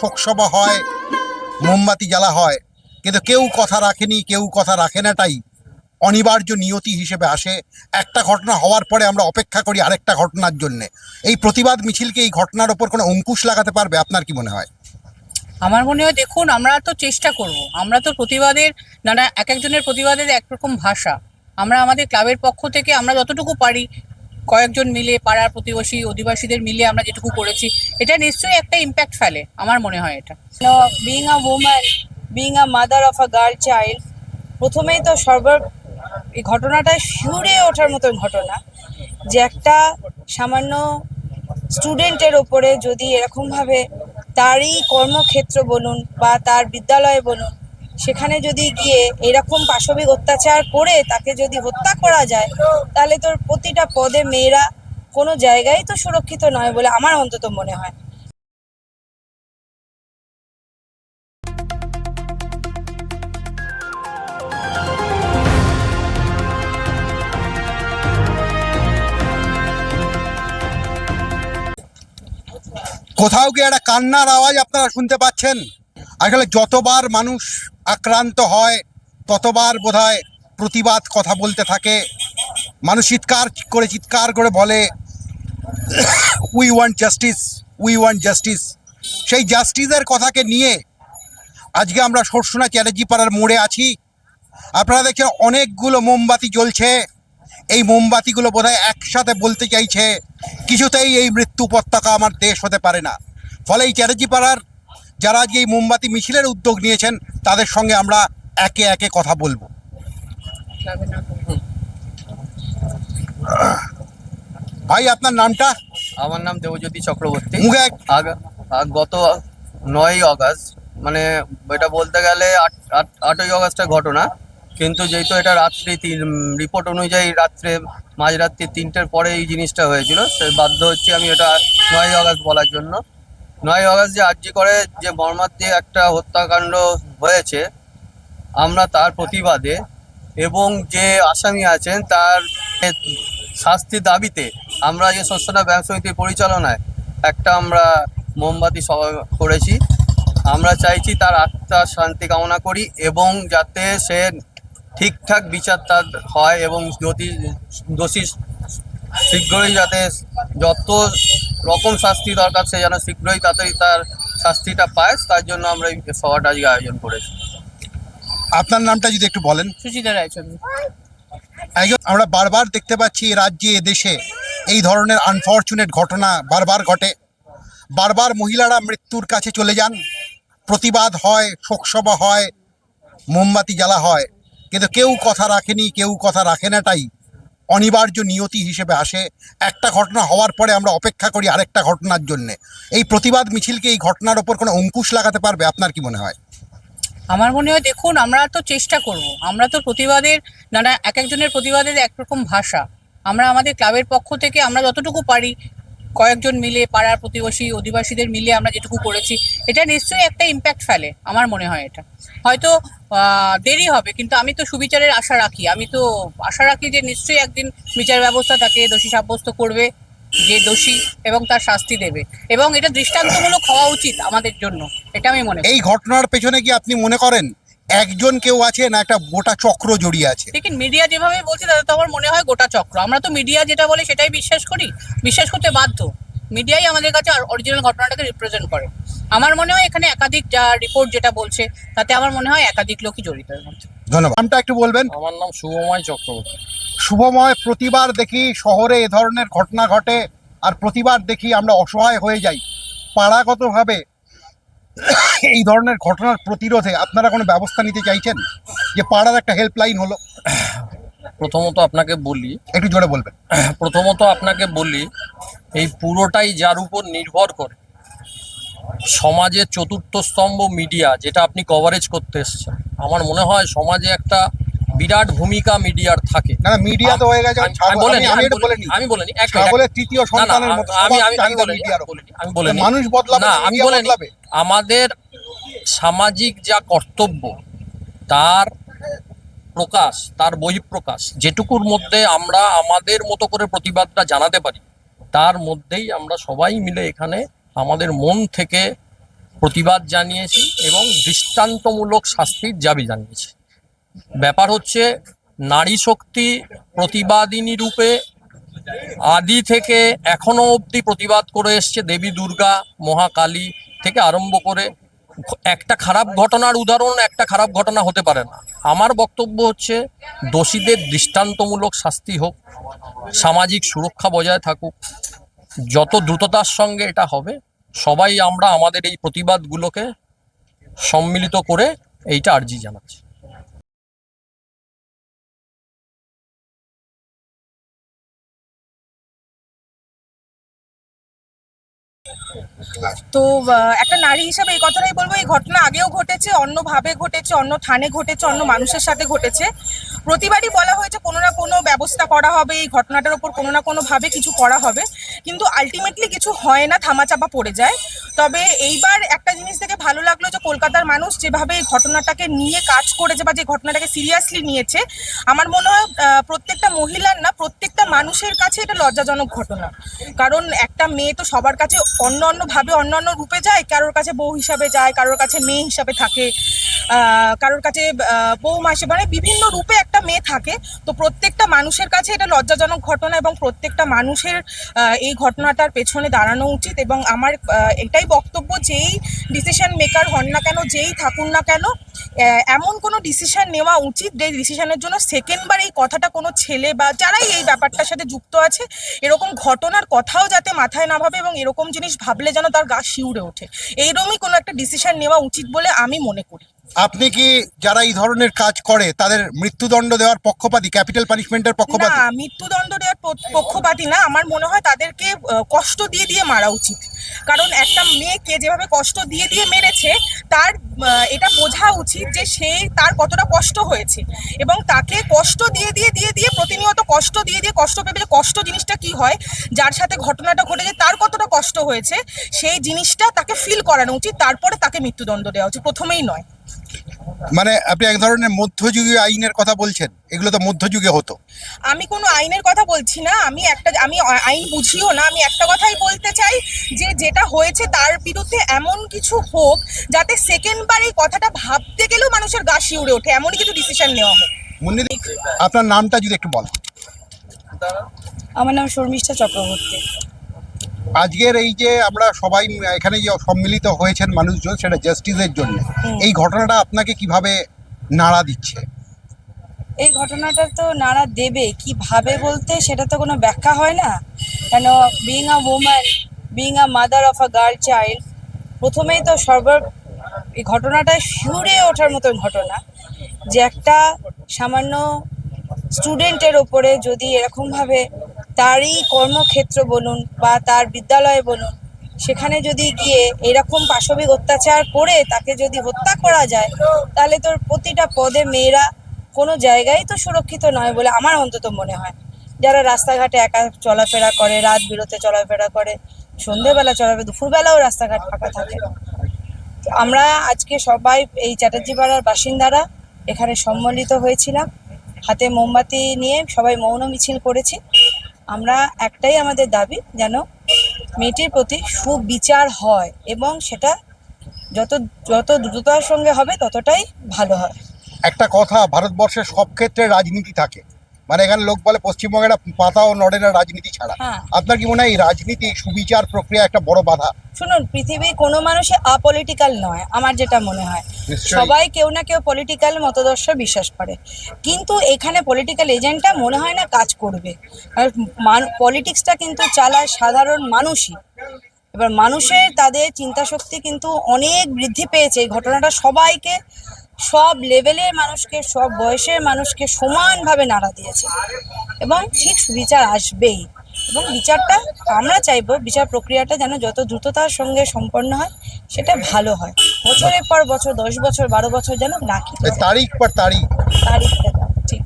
শোকসভা হয়, মোমবাতি জ্বালা হয়, কিন্তু কেউ কথা রাখেনি, কেউ কথা রাখে নাটাই অনিবার্য নিয়তি হিসেবে আসে। একটা ঘটনা হওয়ার পরে আমরা অপেক্ষা করি আরেকটা ঘটনার জন্যে। এই প্রতিবাদ মিছিলকে এই ঘটনার ওপর কোনো অঙ্কুশ লাগাতে পারবে, আপনার কি মনে হয়? আমার মনে হয় দেখুন, আমরা তো চেষ্টা করব। আমরা তো প্রতিবাদের নানা এক একজনের প্রতিবাদের একরকম ভাষা। আমরা আমাদের ক্লাবের পক্ষ থেকে আমরা যতটুকু পারি কয়েকজন মিলে, পাড়ার প্রতিবেশী, অধিবাসীদের মিলে আমরা যেটুকু করেছি, এটা নিশ্চয়ই একটা ইম্প্যাক্ট ফেলে, আমার মনে হয় এটা। Being being a being a mother of a girl child প্রথমেই তো সর্ব এই ঘটনাটা শিউরে ওঠার মতন ঘটনা যে একটা সামান্য স্টুডেন্টের ওপরে যদি এরকমভাবে তারই কর্মক্ষেত্র বলুন বা তার বিদ্যালয়ে বলুন সেখানে যদি গিয়ে এরকম পাশবিক অত্যাচার করে তাকে যদি হত্যা করা যায়, তাহলে তোর প্রতিটা পদে মেয়েরা কোনো জায়গায় তো সুরক্ষিত নয় বলে আমার অন্তত মনে হয়। কোথাও গিয়ে একটা কান্নার আওয়াজ আপনারা শুনতে পাচ্ছেন? আসলে যতবার মানুষ আক্রান্ত হয়, ততবার বোধহয় প্রতিবাদ কথা বলতে থাকে। মানুষ চিৎকার করে চিৎকার করে বলে we want justice we want justice সেই জাস্টিসের কথাকে নিয়ে আজকে আমরা সরসোনা চ্যাটার্জি পাড়ার মোড়ে আছি। আপনারা দেখছেন অনেকগুলো মোমবাতি জ্বলছে। এই মোমবাতিগুলো বোধহয় একসাথে বলতে চাইছে, কিছুতেই এই মৃত্যু পতাকা আমার দেশ হতে পারে না। ফলে এই চ্যাটার্জি পাড়ার যারা আজকে এই মোমবাতি মিছিলের উদ্যোগ নিয়েছেন তাদের সঙ্গে আমরা একে একে কথা বলব। ভাই আপনার নামটা? আমার নাম দেবজ্যোতি চক্রবর্তী। গত নয় আগস্ট মানে এটা বলতে গেলে আট- আট- আটই আগস্টের ঘটনা। কিন্তু যেহেতু এটা রাত্রি তিন রিপোর্ট অনুযায়ী রাত্রে মাঝরাত্রি তিনটের পরে এই জিনিসটা হয়েছিল সে বাধ্য হচ্ছে আমি এটা নয় আগস্ট বলার জন্য। নয় আগস্ট যে আর্জি করে যে মর্মান্তিক একটা হত্যাকাণ্ড হয়েছে, আমরা তার প্রতিবাদে এবং যে আসামি আছেন তার শাস্তির দাবিতে আমরা যে শস্যনা ব্যাংক সমিতির পরিচালনায় একটা আমরা মোমবাতি সভা করেছি। আমরা চাইছি তার আত্মার শান্তি কামনা করি এবং যাতে সে ঠিকঠাক বিচার তার হয় এবং যদি দোষী শীঘ্রই যাতে যত রকম শাস্তি দরকার সে যেন শীঘ্রই তাড়াতাড়ি তার শাস্তিটা পায় তার জন্য আমরা এই সভাটা আজকে আয়োজন করেছি। আপনার নামটা যদি একটু বলেন। সুচিতা রায়চন্দ্র একজন আমরা বারবার দেখতে পাচ্ছি রাজ্যে এ দেশে এই ধরনের আনফর্চুনেট ঘটনা বারবার ঘটে। বারবার মহিলারা মৃত্যুর কাছে চলে যান। প্রতিবাদ হয় শোকসভা হয় মোমবাতি জ্বালা হয়। কিন্তু কেউ কথা রাখেনি কেউ কথা রাখে নাটাই অনিবার্য নিয়তি হিসেবে আসে। একটা ঘটনা হওয়ার পরে আমরা অপেক্ষা করি আরেকটা ঘটনার জন্যে। এই প্রতিবাদ মিছিলকে এই ঘটনার ওপর কোনো অঙ্কুশ লাগাতে পারবে, আপনার কি মনে হয়? আমার মনে হয় দেখুন, আমরা তো চেষ্টা করব। আমরা তো প্রতিবাদের নানা এক একজনের প্রতিবাদের একরকম ভাষা। আমরা আমাদের ক্লাবের পক্ষ থেকে আমরা যতটুকু পারি কয়েকজন মিলে, পাড়ার প্রতিবেশী, অধিবাসীদের মিলে আমরা যেটুকু করেছি, এটা নিশ্চয়ই একটা ইম্প্যাক্ট ফেলে, আমার মনে হয় এটা। হয়তো দেরি হবে, কিন্তু আমি তো সুবিচারের আশা রাখি। আমি তো আশা রাখি যে নিশ্চয়ই একদিন বিচার ব্যবস্থা তাকে দোষী সাব্যস্ত করবে, যে দোষী, এবং তার শাস্তি দেবে। এবং এটা দৃষ্টান্তমূলক হওয়া উচিত আমাদের জন্য, এটা আমি মনে এই ঘটনার পেছনে কি আপনি মনে করেন? একজন কেউ আছে না একটা গোটা চক্র জড়িয়ে আছে? দেখেন মিডিয়া যেভাবে বলছে তাতে তো আমার মনে হয় গোটা চক্র। আমরা তো মিডিয়া যেটা বলে সেটাই বিশ্বাস করি বিশ্বাস করতে বাধ্য। মিডিয়াই আমাদের কাছে অরিজিনাল ঘটনাটাকে রিপ্রেজেন্ট করে। আমার মনে হয় এখানে একাধিক রিপোর্ট যেটা বলছে তাতে আমার মনে হয় একাধিক লোকই জড়িত এর মধ্যে। ধন্যবাদ। নামটা একটু বলবেন? আমার নাম শুভময় চক্রবর্তী। শুভময় প্রতিবার দেখি শহরে এ ধরনের ঘটনা ঘটে আর প্রতিবার দেখি আমরা অসহায় হয়ে যাই। পাড়াগতভাবে এই ধরনের ঘটনার প্রতিরোধে আপনারা কোনো ব্যবস্থা নিতে চাইছেন? যে পাড়ার একটা হেল্পলাইন হলো। প্রথমত আপনাকে বলি একটু জোরে বলবেন। প্রথমত আপনাকে বলি এই পুরোটাই যার উপর নির্ভর করে সমাজের চতুর্থ স্তম্ভ মিডিয়া যেটা আপনি কভারেজ করতে এসছেন। আমার মনে হয় সমাজে একটা বিরাট ভূমিকা মিডিয়ার থাকে। না না মিডিয়া তো হয়ে গেছে আমি- বলিনি, আমি আমি এটা বলিনি, বলিনি আমি বলিনি এক মিনিট, তৃতীয় সন্তানের মতো আমি বলিনি, আমি বলিনি, মানুষ বদলাবে না, আমি বলিনি। আমাদের সামাজিক যা কর্তব্য, তার প্রকাশ, তার বহিঃপ্রকাশ, যেটুকুর মধ্যে আমরা আমাদের মতো করে প্রতিবাদটা জানাতে পারি, তার মধ্যেই আমরা সবাই মিলে এখানে আমাদের মন থেকে প্রতিবাদ জানিয়েছি এবং দৃষ্টান্তমূলক শাস্তির দাবি জানিয়েছি। ব্যাপার হচ্ছে, নারী শক্তি প্রতিবাদিনী রূপে আদি থেকে এখনও অবধি প্রতিবাদ করে এসছে দেবী দুর্গা, মহাকালী থেকে আরম্ভ করে একটা খারাপ ঘটনার উদাহরণ, একটা খারাপ ঘটনা হতে পারে না। আমার বক্তব্য হচ্ছে, দোষীদের দৃষ্টান্তমূলক শাস্তি হোক, সামাজিক সুরক্ষা বজায় থাকুক, যত দ্রুততার সঙ্গে এটা হবে, সবাই আমরা আমাদের এই প্রতিবাদগুলোকে সম্মিলিত করে এইটা আর্জি জানাচ্ছি। তো একটা নারী হিসাবে এই কথাটাই বলব, এই ঘটনা আগেও ঘটেছে, অন্যভাবে ঘটেছে, অন্য থানে ঘটেছে, অন্য মানুষের সাথে ঘটেছে। প্রতিবারই বলা হয়েছে কোনো না কোনো ব্যবস্থা করা হবে, এই ঘটনাটার ওপর কোনো না কোনোভাবে কিছু করা হবে। কিন্তু আলটিমেটলি কিছু হয় না থামাচাপা পড়ে যায়। তবে এইবার একটা জিনিস থেকে ভালো লাগল যে কলকাতার মানুষ যেভাবে এই ঘটনাটাকে নিয়ে কাজ করেছে বা যে ঘটনাটাকে সিরিয়াসলি নিয়েছে, আমার মনে হয় প্রত্যেকটা মহিলার না, প্রত্যেকটা মানুষের কাছে এটা লজ্জাজনক ঘটনা। কারণ একটা মেয়ে তো সবার কাছে অন্য অন্যভাবে অন্য অন্য রূপে যায়, কারোর কাছে বউ হিসাবে যায়, কারোর কাছে মেয়ে হিসাবে থাকে কারোর কাছে বৌমা হিসেবে মানে বিভিন্ন রূপে একটা মেয়ে থাকে, তো প্রত্যেকটা মানুষের কাছে এটা লজ্জাজনক ঘটনা এবং প্রত্যেকটা মানুষের এই ঘটনাটার পেছনে দাঁড়ানো উচিত এবং আমার এটাই বক্তব্য, যেই ডিসিশন মেকার হন না কেন, যেই থাকুন না কেন এমন কোনো ডিসিশন নেওয়া উচিত যে ডিসিশনের জন্য সেকেন্ডবার এই কথাটা কোনো ছেলে বা যারাই এই ব্যাপারটার সাথে যুক্ত আছে, এরকম ঘটনার কথাও যাতে মাথায় না ভাবে এবং এরকম জিনিস ভাবলে যেন তার গা শিউরে ওঠে। এইরকমই কোনো একটা ডিসিশন নেওয়া উচিত বলে আমি মনে করি। আপনি কি যারা এই ধরনের কাজ করে, তাদের মৃত্যুদণ্ড দেওয়ার পক্ষপাতী, ক্যাপিটাল পানিশমেন্টের না পক্ষপাতী মৃত্যুদণ্ড দেওয়ার পক্ষপাতী না। আমার মনে হয় তাদেরকে কষ্ট দিয়ে দিয়ে মারা উচিত। কারণ একটা মেয়েকে যেভাবে কষ্ট দিয়ে দিয়ে মেরেছে, তার এটা বোঝা উচিত যে সে তার কতটা কষ্ট হয়েছে। এবং তাকে কষ্ট দিয়ে দিয়ে দিয়ে দিয়ে প্রতিনিয়ত কষ্ট দিয়ে দিয়ে কষ্ট পেবে যে কষ্ট জিনিসটা কি হয়, যার সাথে ঘটনাটা ঘটেছে তার কতটা কষ্ট হয়েছে, সেই জিনিসটা তাকে ফিল করানো উচিত, তারপরে তাকে মৃত্যুদণ্ড দেওয়া উচিত। প্রথমেই নয়। মানে আপনি এক ধরনের মধ্যযুগীয় আইনের কথা বলছেন এগুলো তো মধ্যযুগে হতো। আমি কোনো আইনের কথা বলছি না আমি একটা আমি আইন বুঝিও না আমি একটা কথাই বলতে চাই যে যেটা হয়েছে তার বিরুদ্ধে এমন কিছু হোক যাতে সেকেন্ড বার এই কথাটা ভাবতে গেলেও মানুষের গা শিউরে ওঠে এমনই কিছু ডিসিশন নেওয়া হোক। মুন্নি আপনার নামটা যদি একটু বলেন। আমার নাম শর্মিষ্ঠা চক্রবর্তী। আজকের এই যে আমরা সবাই এখানে যে সম্মিলিত হয়েছেন মানুষজন সেটা জাস্টিসের জন্য। এই ঘটনাটা আপনাকে কীভাবে নাড়া দিচ্ছে? এই ঘটনাটা তো নাড়া দেবে। কীভাবে বলতে সেটা তো কোনো ব্যাখ্যা হয় না। কেন being a woman being a mother of a girl child প্রথমেই তো সর্ব এই ঘটনাটা শিউরে ওঠার মতন ঘটনা যে একটা সামান্য স্টুডেন্টের ওপরে যদি এরকমভাবে তারই কর্মক্ষেত্র বলুন বা তার বিদ্যালয়ে বলুন, সেখানে যদি গিয়ে এরকম পাশবিক অত্যাচার করে তাকে যদি হত্যা করা যায়, তাহলে তোর প্রতিটা পদে মেয়েরা কোনো জায়গায় তো সুরক্ষিত নয় বলে আমার অন্তত মনে হয়। যারা রাস্তাঘাটে একা চলাফেরা করে, রাত বিরতে চলাফেরা করে, সন্ধেবেলা চলাফেরা, দুপুরবেলাও রাস্তাঘাট ফাঁকা থাকে। আমরা আজকে সবাই এই চ্যাটার্জি পাড়ার বাসিন্দারা এখানে সম্মিলিত হয়েছিলাম। হাতে মোমবাতি নিয়ে সবাই মৌন মিছিল করেছি। আমরা একটাই আমাদের দাবি যেন মেয়েটির প্রতি সুবিচার হয় এবং সেটা যত যত দ্রুততার সঙ্গে হবে ততটাই ভালো হয়। একটা কথা, ভারতবর্ষের সব ক্ষেত্রে রাজনীতি থাকে। মানে এখানে লোক বলে পশ্চিমবঙ্গের পাতা ও নড়ে না রাজনীতি ছাড়া। হ্যাঁ। আপনার কি মনে হয় রাজনীতি সুবিচার প্রক্রিয়া একটা বড় বাধা? শুনুন পৃথিবীর কোনো মানুষই আপলিটিক্যাল নয় আমার যেটা মনে হয়। সবাই কেউ না কেউ পলিটিক্যাল মতদর্শ বিশ্বাস করে। কিন্তু এখানে পলিটিক্যাল এজেন্টটা মনে হয় না কাজ করবে। আর পলিটিক্সটা কিন্তু চালায় সাধারণ মানুষই। এবার মানুষের তাদের চিন্তা শক্তি কিন্তু অনেক বৃদ্ধি পেয়েছে। এই ঘটনাটা সবাইকে সব লেভেলের মানুষকে সব বয়সের মানুষকে সমানভাবে নাড়া দিয়েছে। এবং ঠিক সুবিচার আসবেই। এবং বিচারটা আমরা চাইব বিচার প্রক্রিয়াটা যেন যত দ্রুততার সঙ্গে সম্পন্ন হয় সেটা ভালো হয়। বছরের পর বছর দশ বছর বারো বছর যেন না কি তারিখ পর তারিখ। তারিখটা ঠিক।